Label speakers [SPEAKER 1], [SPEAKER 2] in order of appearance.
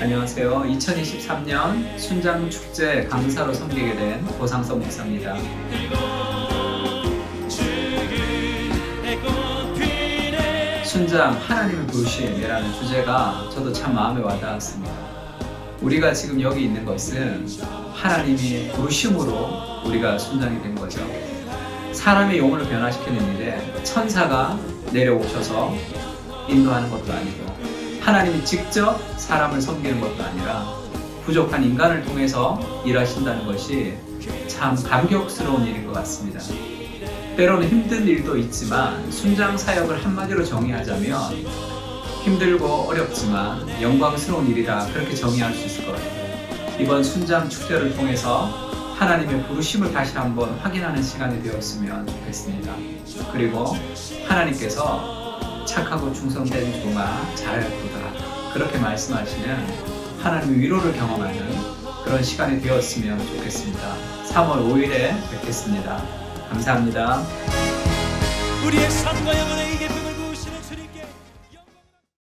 [SPEAKER 1] 안녕하세요. 2023년 순장 축제 강사로 섬기게 된 고상섭 목사입니다. 순장 하나님의 부르심이라는 주제가 저도 참 마음에 와닿았습니다. 우리가 지금 여기 있는 것은 하나님이 부르심으로 우리가 순장이 된 거죠. 사람의 영혼을 변화시키는 일에 천사가 내려오셔서 인도하는 것도 아니고 하나님이 직접 사람을 섬기는 것도 아니라 부족한 인간을 통해서 일하신다는 것이 참 감격스러운 일인 것 같습니다. 때로는 힘든 일도 있지만 순장 사역을 한마디로 정의하자면 힘들고 어렵지만 영광스러운 일이라 그렇게 정의할 수 있을 것 같아요. 이번 순장 축제를 통해서 하나님의 부르심을 다시 한번 확인하는 시간이 되었으면 좋겠습니다. 그리고 하나님께서 착하고 충성된 종아 잘 보더라. 그렇게 말씀하시는 하나님의 위로를 경험하는 그런 시간이 되었으면 좋겠습니다. 3월 5일에 뵙겠습니다. 감사합니다.